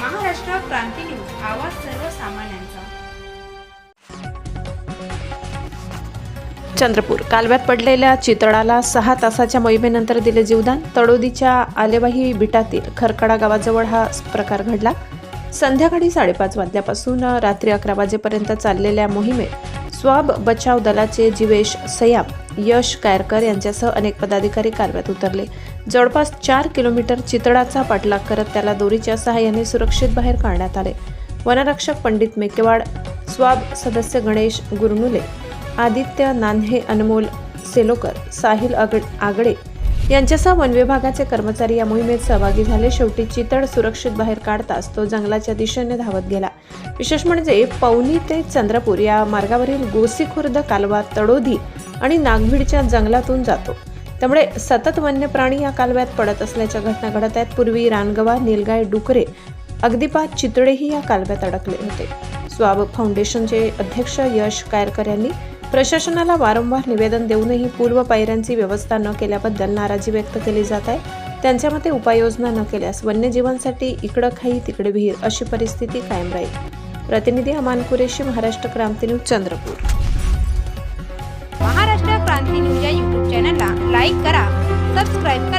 क्रांती news आवाज सर्वसामान्यांचा. चंद्रपूर कालव्यात पडलेल्या चितळाला सहा तासाच्या मोहिमेनंतर दिले जीवदान. तडोदीच्या आलेवाही बिटातील खरकडा गावाजवळ हा प्रकार घडला. संध्याकाळी साडेपाच वाजल्यापासून रात्री अकरा वाजेपर्यंत चाललेल्या मोहिमेत स्वाब बचाव दलाचे जीवेश सयाम यश कायरकर यांच्यासह अनेक पदाधिकारी कालव्यात उतरले. जवळपास चार किलोमीटर चितळाचा पाठलाग करत त्याला दोरीच्या सहाय्याने सुरक्षित बाहेर काढण्यात आले. वनरक्षक पंडित मेकेवाड स्वाब सदस्य गणेश गुरनुले आदित्य नान्हे अनमोल सेलोकर साहिल आगड आगडे यांच्यासह वन विभागाचे कर्मचारी या मोहिमेत सहभागी झाले. शेवटी चितळ सुरक्षित बाहेर काढताच तो जंगलाच्या दिशेने धावत गेला. विशेष म्हणजे पवनी ते चंद्रपूर या मार्गावरील गोसीखुर्द कालवा तडोधी आणि नागभीडच्या जंगलातून जातो. त्यामुळे सतत वन्य प्राणी या कालव्यात पडत असल्याच्या घटना घडत आहेत. पूर्वी रानगवा निलगाय डुकरे अगदीपात चितळेही या कालव्यात अडकले होते. स्वाब फाउंडेशनचे अध्यक्ष यश कायरकर यांनी प्रशासनाला वारंवार निवेदन देऊनही पूर्व पायऱ्यांची व्यवस्था न केल्याबद्दल नाराजी व्यक्त केली जात आहे. त्यांच्या मते उपाययोजना न केल्यास वन्यजीवांसाठी इकडं खाई तिकडे विहीर अशी परिस्थिती कायम राहील. प्रतिनिधी अमान कुरेशी महाराष्ट्र क्रांती न्यूज चंद्रपूर. न्यूज या यूट्यूब चॅनलला लाईक करा सबस्क्राईब करा.